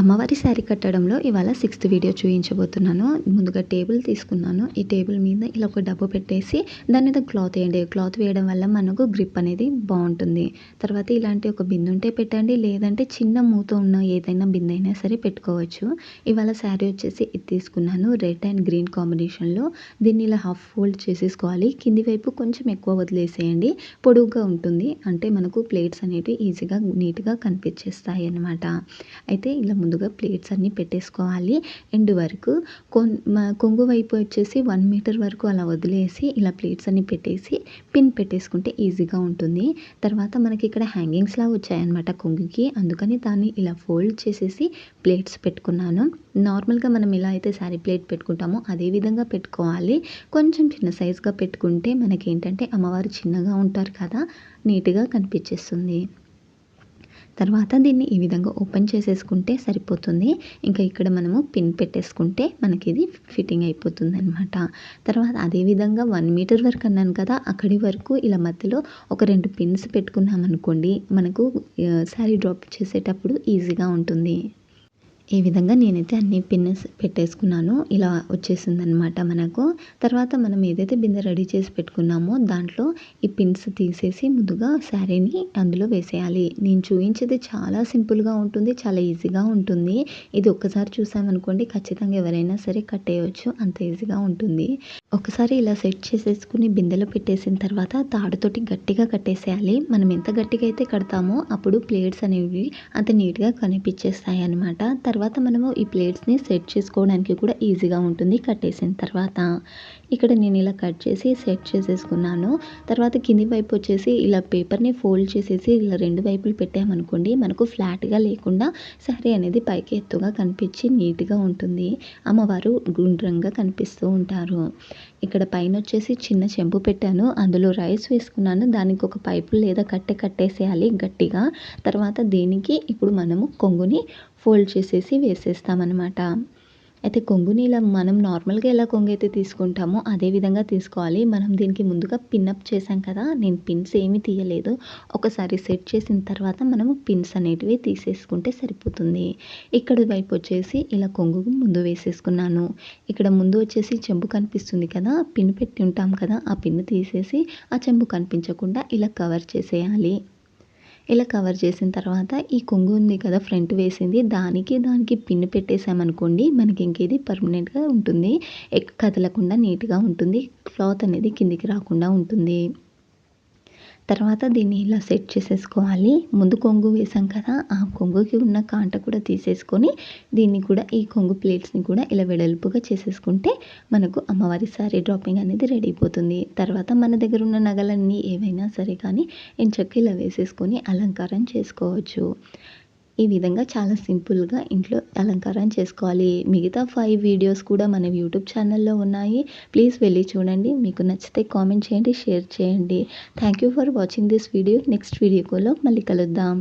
అమ్మవారి శారీ కట్టడంలో ఇవాళ sixth video చూపించబోతున్నాను ముందుగా టేబుల్ తీసుకున్నాను. ఈ టేబుల్ మీద ఇలా ఒక డబ్బు పెట్టేసి దాని మీద క్లాత్ వేయండి. క్లాత్ వేయడం వల్ల మనకు గ్రిప్ అనేది బాగుంటుంది. తర్వాత ఇలాంటి ఒక బిందె ఉంటే పెట్టండి. లేదంటే చిన్న మూత ఉన్న ఏదైనా బిందె అయినా సరే పెట్టుకోవచ్చు. ఇవాళ శారీ వచ్చేసి ఇది తీసుకున్నాను. రెడ్ అండ్ గ్రీన్ కాంబినేషన్లో దీన్ని ఇలా హాఫ్ ఫోల్డ్ చేసేసుకోవాలి. కింది వైపు కొంచెం ఎక్కువ వదిలేసేయండి. పొడుగుగా ఉంటుంది. అంటే మనకు ప్లేట్స్ అనేవి ఈజీగా నీట్గా కనిపించేస్తాయి అన్నమాట అయితే ఇలా ముందుగా ప్లేట్స్ అన్నీ పెట్టేసుకోవాలి. ఎండ్ వరకు కొంగు వైపు వచ్చేసి వన్ మీటర్ వరకు అలా వదిలేసి ఇలా ప్లేట్స్ అన్నీ పెట్టేసి పిన్ పెట్టేసుకుంటే ఈజీగా ఉంటుంది. తర్వాత మనకి ఇక్కడ హ్యాంగింగ్స్లా వచ్చాయన్నమాట కొంగుకి. అందుకని దాన్ని ఇలా ఫోల్డ్ చేసేసి ప్లేట్స్ పెట్టుకున్నాను. నార్మల్గా మనం ఎలా అయితే శారీ ప్లేట్ పెట్టుకుంటామో అదే విధంగా పెట్టుకోవాలి. కొంచెం చిన్న సైజ్గా పెట్టుకుంటే మనకి ఏంటంటే అమ్మవారు చిన్నగా ఉంటారు కదా నీట్గా కనిపించేస్తుంది. తర్వాత దీన్ని ఈ విధంగా ఓపెన్ చేసేసుకుంటే సరిపోతుంది. ఇంకా ఇక్కడ మనము పిన్ పెట్టేసుకుంటే మనకి ఇది ఫిట్టింగ్ అయిపోతుంది అనమాట తర్వాత అదేవిధంగా వన్ మీటర్ వరకు అన్నాను కదా అక్కడి వరకు ఇలా మధ్యలో ఒక రెండు పిన్స్ పెట్టుకున్నాం అనుకోండి మనకు శారీ డ్రాప్ చేసేటప్పుడు ఈజీగా ఉంటుంది. ఈ విధంగా నేనైతే అన్ని పిన్స్ పెట్టేసుకున్నాను. ఇలా వచ్చేసిందనమాట మనకు. తర్వాత మనం ఏదైతే బిందె రెడీ చేసి పెట్టుకున్నామో దాంట్లో ఈ పిన్స్ తీసేసి ముందుగా శారీని అందులో వేసేయాలి. నేను చూపించేది చాలా సింపుల్గా ఉంటుంది చాలా ఈజీగా ఉంటుంది. ఇది ఒక్కసారి చూసామనుకోండి ఖచ్చితంగా ఎవరైనా సరే కట్టేయచ్చు అంత ఈజీగా ఉంటుంది. ఒకసారి ఇలా సెట్ చేసేసుకుని బిందెలో పెట్టేసిన తర్వాత తాడుతోటి గట్టిగా కట్టేసేయాలి. మనం ఎంత గట్టిగా అయితే కడతామో అప్పుడు ప్లేట్స్ అనేవి అంత నీట్గా కనిపించేస్తాయి అనమాట తర్వాత తర్వాత మనము ఈ ప్లేట్స్ని సెట్ చేసుకోవడానికి కూడా ఈజీగా ఉంటుంది. కట్టేసిన తర్వాత ఇక్కడ నేను ఇలా కట్ చేసి సెట్ చేసేసుకున్నాను. తర్వాత కింది వైపు వచ్చేసి ఇలా పేపర్ని ఫోల్డ్ చేసేసి ఇలా రెండు వైపులు పెట్టామనుకోండి మనకు ఫ్లాట్గా లేకుండా శారీ అనేది పైకి ఎత్తుగా కనిపించి నీట్గా ఉంటుంది. అమ్మవారు గుండ్రంగా కనిపిస్తూ ఉంటారు. ఇక్కడ పైన వచ్చేసి చిన్న చెంబు పెట్టాను. అందులో రైస్ వేసుకున్నాను. దానికి ఒక పైపు లేదా కట్టె కట్టేసేయాలి గట్టిగా. తర్వాత దీనికి? ఇప్పుడు మనము కొంగుని ఫోల్డ్ చేసేసి వేసేస్తామన్నమాట. అయితే కొంగుని ఇలా మనం నార్మల్గా ఎలా కొంగు అయితే తీసుకుంటామో అదే విధంగా తీసుకోవాలి. మనం దీనికి ముందుగా పిన్అప్ చేసాం కదా నేను పిన్స్ ఏమీ తీయలేదు. ఒకసారి సెట్ చేసిన తర్వాత మనము పిన్స్ అనేటివి తీసేసుకుంటే సరిపోతుంది. ఇక్కడ వైపు వచ్చేసి ఇలా కొంగు ముందు వేసేసుకున్నాను. ఇక్కడ ముందు వచ్చేసి చెంబు కనిపిస్తుంది కదా పిన్ పెట్టి ఉంటాం కదా ఆ పిన్ తీసేసి ఆ చెంబు కనిపించకుండా ఇలా కవర్ చేసేయాలి. ఇలా కవర్ చేసిన తర్వాత ఈ కొంగు ఉంది కదా ఫ్రంట్ వేసింది దానికి దానికి పిన్ పెట్టేసామనుకోండి మనకి ఇంకేది పర్మనెంట్గా ఉంటుంది. కదలకుండా నీట్గా ఉంటుంది. క్లాత్ అనేది కిందికి రాకుండా ఉంటుంది. తర్వాత దీన్ని ఇలా సెట్ చేసేసుకోవాలి. ముందు కొంగు వేసాం కదా ఆ కొంగుకి ఉన్న కాంట కూడా తీసేసుకొని దీన్ని కూడా ఈ కొంగు ప్లేట్స్ని కూడా ఇలా వెడల్పుగా చేసేసుకుంటే మనకు అమ్మవారి సారీ డ్రాపింగ్ అనేది రెడీ అయిపోతుంది. తర్వాత మన దగ్గర ఉన్న నగలన్నీ ఏవైనా సరే కానీ ఎంచక్క ఇలా వేసేసుకొని అలంకారం చేసుకోవచ్చు. ఈ విధంగా చాలా సింపుల్గా ఇంట్లో అలంకారం చేసుకోవాలి. మిగతా ఫైవ్ వీడియోస్ కూడా మన యూట్యూబ్ ఛానల్లో ఉన్నాయి. ప్లీజ్ వెళ్ళి చూడండి. మీకు నచ్చితే కామెంట్ చేయండి షేర్ చేయండి. Thank you for watching this video next వీడియోలో మళ్ళీ కలుద్దాం.